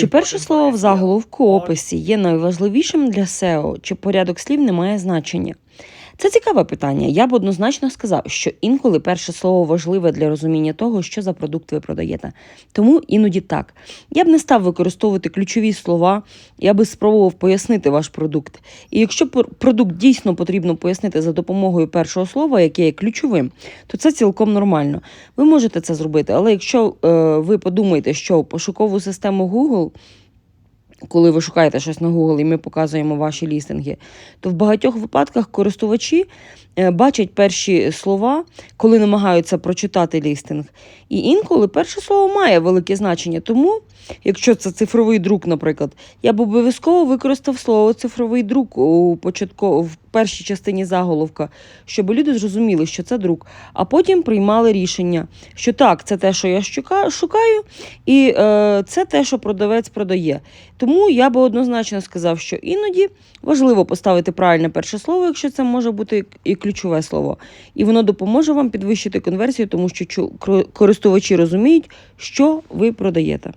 Чи перше слово в заголовку описі є найважливішим для SEO, чи порядок слів не має значення? Це цікаве питання. Я б однозначно сказав, що інколи перше слово важливе для розуміння того, що за продукт ви продаєте. Тому іноді так. Я б не став використовувати ключові слова, я би спробував пояснити ваш продукт. І якщо продукт дійсно потрібно пояснити за допомогою першого слова, яке є ключовим, то це цілком нормально. Ви можете це зробити, але якщо е, ви подумаєте, що пошукову систему Google коли ви шукаєте щось на Google і ми показуємо ваші лістинги, то в багатьох випадках користувачі бачать перші слова, коли намагаються прочитати лістинг. І інколи перше слово має велике значення. Тому, якщо це цифровий друк, наприклад, я б обов'язково використав слово цифровий друк у початку, в першій частині заголовка, щоб люди зрозуміли, що це друк, а потім приймали рішення, що так, це те, що я шукаю, і е, це те, що продавець продає. Тому я би однозначно сказав, що іноді важливо поставити правильне перше слово, якщо це може бути і ключове слово. І воно допоможе вам підвищити конверсію, тому що користувачі розуміють, що ви продаєте.